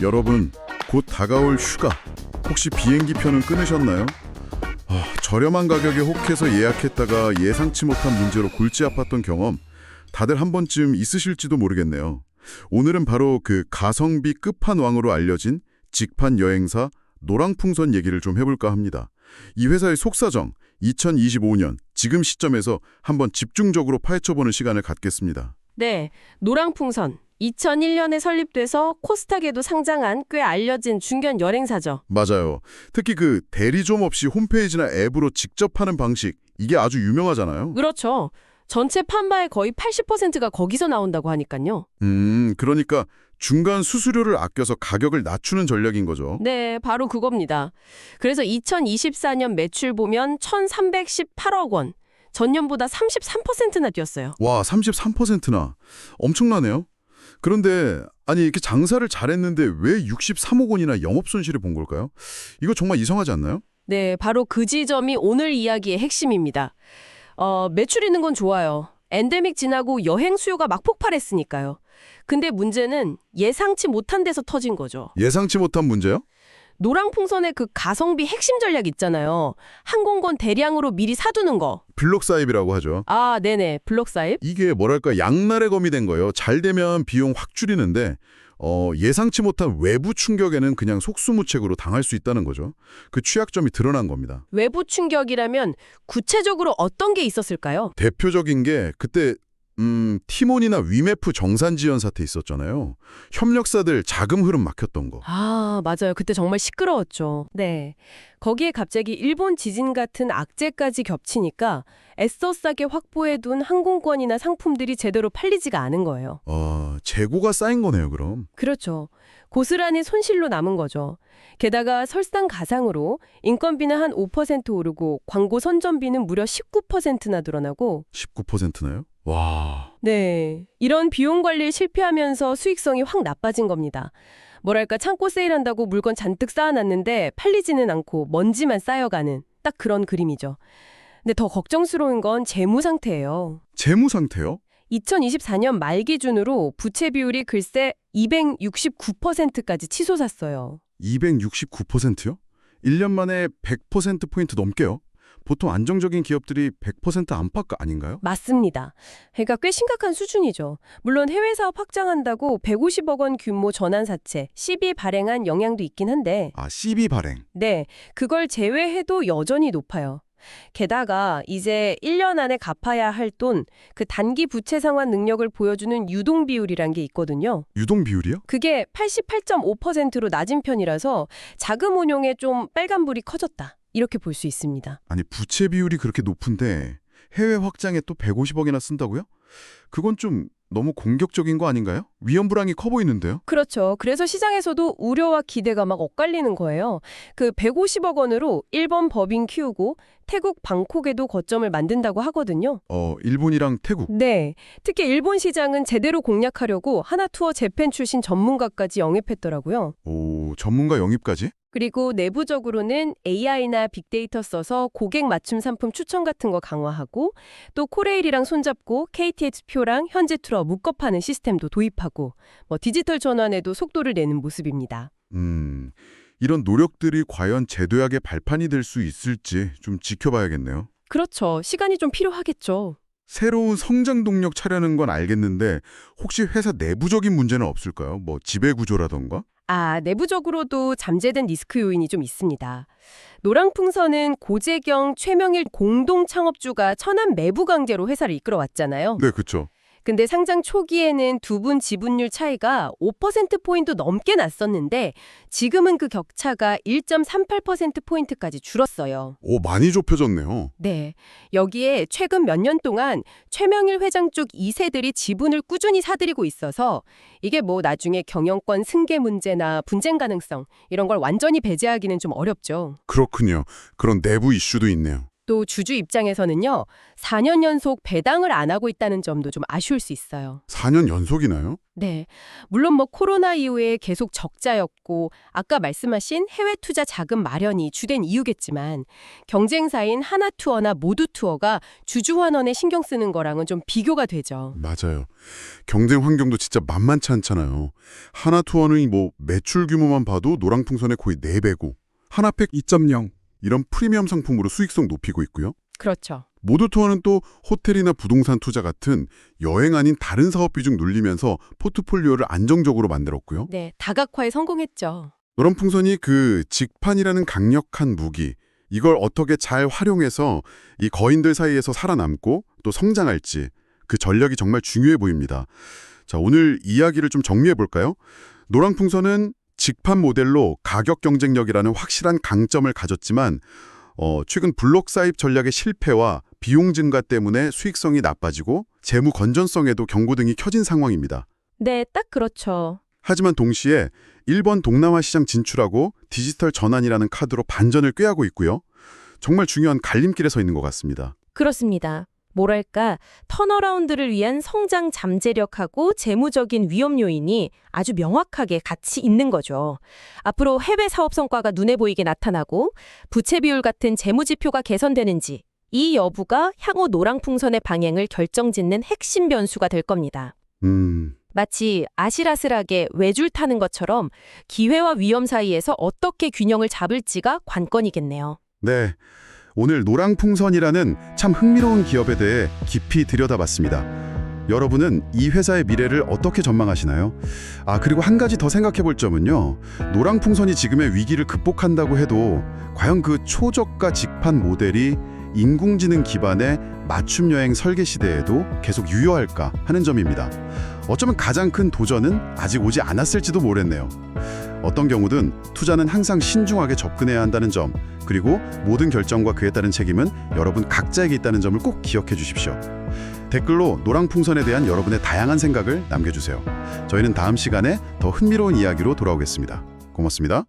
여러분, 곧 다가올 휴가. 혹시 비행기 표는 끊으셨나요? 아, 저렴한 가격에 혹해서 예약했다가 예상치 못한 문제로 골치 아팠던 경험 다들 한 번쯤 있으실지도 모르겠네요. 오늘은 바로 그 가성비 끝판왕으로 알려진 직판 여행사 노랑풍선 얘기를 좀 해볼까 합니다. 이 회사의 속사정 2025년 지금 시점에서 한번 집중적으로 파헤쳐보는 시간을 갖겠습니다. 네, 노랑풍선. 2001년에 설립돼서 코스닥에도 상장한 꽤 알려진 중견 여행사죠. 맞아요. 특히 그 대리 좀 없이 홈페이지나 앱으로 직접 파는 방식 이게 아주 유명하잖아요. 그렇죠. 전체 판매의 거의 80%가 거기서 나온다고 하니까요. 음, 그러니까 중간 수수료를 아껴서 가격을 낮추는 전략인 거죠. 네, 바로 그겁니다. 그래서 2024년 매출 보면 1,318억 원. 전년보다 33%나 뛰었어요. 와, 33%나. 엄청나네요. 그런데 아니 이렇게 장사를 잘했는데 왜 63억 원이나 영업 손실을 본 걸까요? 이거 정말 이상하지 않나요? 네, 바로 그 지점이 오늘 이야기의 핵심입니다. 어, 매출 있는 건 좋아요. 엔데믹 지나고 여행 수요가 막 폭발했으니까요. 근데 문제는 예상치 못한 데서 터진 거죠. 예상치 못한 문제요? 노랑풍선의 그 가성비 핵심 전략 있잖아요. 항공권 대량으로 미리 사두는 거. 블록 사입이라고 하죠. 아, 네네. 블록 사입. 이게 뭐랄까 양날의 검이 된 거예요. 잘 되면 비용 확 줄이는데 어, 예상치 못한 외부 충격에는 그냥 속수무책으로 당할 수 있다는 거죠. 그 취약점이 드러난 겁니다. 외부 충격이라면 구체적으로 어떤 게 있었을까요? 대표적인 게 그때 음, 티몬이나 위메프 정산 지연 사태 있었잖아요. 협력사들 자금 흐름 막혔던 거. 아, 맞아요. 그때 정말 시끄러웠죠. 네. 거기에 갑자기 일본 지진 같은 악재까지 겹치니까 애써 싸게 확보해둔 항공권이나 상품들이 제대로 팔리지가 않은 거예요. 어, 재고가 쌓인 거네요, 그럼. 그렇죠. 고스란히 손실로 남은 거죠. 게다가 설상가상으로 인건비는 한 5% 오르고 광고 선전비는 무려 19%나 늘어나고 19%나요? 와. 네. 이런 비용 관리에 실패하면서 수익성이 확 나빠진 겁니다. 뭐랄까 창고 세일한다고 물건 잔뜩 쌓아놨는데 팔리지는 않고 먼지만 쌓여가는 딱 그런 그림이죠. 근데 더 걱정스러운 건 재무 상태예요. 재무 상태요? 2024년 말 기준으로 부채 비율이 글쎄 269%까지 치솟았어요. 269%요? 1년 만에 100%포인트 넘게요? 보통 안정적인 기업들이 100% 안팎 아닌가요? 맞습니다. 그러니까 꽤 심각한 수준이죠. 물론 해외 사업 확장한다고 150억 원 규모 전환사채, CB 발행한 영향도 있긴 한데 아, CB 발행. 네, 그걸 제외해도 여전히 높아요. 게다가 이제 1년 안에 갚아야 할 돈, 그 단기 부채 상환 능력을 보여주는 유동 비율이란 게 있거든요. 유동 비율이요? 그게 88.5%로 낮은 편이라서 자금 운용에 좀 빨간불이 커졌다. 이렇게 볼 수 있습니다. 아니, 부채 비율이 그렇게 높은데 해외 확장에 또 150억이나 쓴다고요? 그건 좀 너무 공격적인 거 아닌가요? 위험 불황이 커 보이는데요? 그렇죠. 그래서 시장에서도 우려와 기대가 막 엇갈리는 거예요. 그 150억 원으로 일본 법인 키우고 태국 방콕에도 거점을 만든다고 하거든요. 어, 일본이랑 태국. 네. 특히 일본 시장은 제대로 공략하려고 하나투어 재팬 출신 전문가까지 영입했더라고요. 오, 전문가 영입까지? 그리고 내부적으로는 AI나 빅데이터 써서 고객 맞춤 상품 추천 같은 거 강화하고 또 코레일이랑 손잡고 KTX 표랑 현지 투어 묶어 파는 시스템도 도입하고 뭐 디지털 전환에도 속도를 내는 모습입니다. 음, 이런 노력들이 과연 제도약의 발판이 될 수 있을지 좀 지켜봐야겠네요. 그렇죠. 시간이 좀 필요하겠죠. 새로운 성장 동력 차려는 건 알겠는데 혹시 회사 내부적인 문제는 없을까요? 뭐 지배 구조라던가? 아, 내부적으로도 잠재된 리스크 요인이 좀 있습니다. 노랑풍선은 고재경, 최명일 공동 창업주가 천안 매부 강제로 회사를 이끌어왔잖아요. 네, 그렇죠. 근데 상장 초기에는 두 분 지분율 차이가 5%포인트 넘게 났었는데 지금은 그 격차가 1.38%포인트까지 줄었어요. 오, 많이 좁혀졌네요. 네. 여기에 최근 몇 년 동안 최명일 회장 쪽 2세들이 지분을 꾸준히 사들이고 있어서 이게 뭐 나중에 경영권 승계 문제나 분쟁 가능성 이런 걸 완전히 배제하기는 좀 어렵죠. 그렇군요. 그런 내부 이슈도 있네요. 또 주주 입장에서는요. 4년 연속 배당을 안 하고 있다는 점도 좀 아쉬울 수 있어요. 4년 연속이나요? 네. 물론 뭐 코로나 이후에 계속 적자였고 아까 말씀하신 해외 투자 자금 마련이 주된 이유겠지만 경쟁사인 하나투어나 모두투어가 주주 환원에 신경 쓰는 거랑은 좀 비교가 되죠. 맞아요. 경쟁 환경도 진짜 만만치 않잖아요. 하나투어는 뭐 매출 규모만 봐도 노랑풍선의 거의 4배고 하나팩 2.0 이런 프리미엄 상품으로 수익성 높이고 있고요. 그렇죠. 모두투어는 또 호텔이나 부동산 투자 같은 여행 아닌 다른 사업 비중 눌리면서 포트폴리오를 안정적으로 만들었고요. 네, 다각화에 성공했죠. 노랑풍선이 그 직판이라는 강력한 무기 이걸 어떻게 잘 활용해서 이 거인들 사이에서 살아남고 또 성장할지 그 전략이 정말 중요해 보입니다. 자, 오늘 이야기를 좀 정리해 볼까요? 노랑풍선은 직판 모델로 가격 경쟁력이라는 확실한 강점을 가졌지만 어, 최근 블록 사입 전략의 실패와 비용 증가 때문에 수익성이 나빠지고 재무 건전성에도 경고등이 켜진 상황입니다. 네, 딱 그렇죠. 하지만 동시에 일본 동남아 시장 진출하고 디지털 전환이라는 카드로 반전을 꾀하고 있고요. 정말 중요한 갈림길에 서 있는 것 같습니다. 그렇습니다. 뭐랄까, 턴어라운드를 위한 성장 잠재력하고 재무적인 위험 요인이 아주 명확하게 같이 있는 거죠. 앞으로 해외 사업 성과가 눈에 보이게 나타나고 부채 비율 같은 재무 지표가 개선되는지 이 여부가 향후 노랑풍선의 방향을 결정짓는 핵심 변수가 될 겁니다. 음, 마치 아슬아슬하게 외줄 타는 것처럼 기회와 위험 사이에서 어떻게 균형을 잡을지가 관건이겠네요. 네. 오늘 노랑풍선이라는 참 흥미로운 기업에 대해 깊이 들여다봤습니다. 여러분은 이 회사의 미래를 어떻게 전망하시나요? 아, 그리고 한 가지 더 생각해 볼 점은요. 노랑풍선이 지금의 위기를 극복한다고 해도 과연 그 초저가 직판 모델이 인공지능 기반의 맞춤 여행 설계 시대에도 계속 유효할까 하는 점입니다. 어쩌면 가장 큰 도전은 아직 오지 않았을지도 모르겠네요. 어떤 경우든 투자는 항상 신중하게 접근해야 한다는 점, 그리고 모든 결정과 그에 따른 책임은 여러분 각자에게 있다는 점을 꼭 기억해 주십시오. 댓글로 노랑풍선에 대한 여러분의 다양한 생각을 남겨주세요. 저희는 다음 시간에 더 흥미로운 이야기로 돌아오겠습니다. 고맙습니다.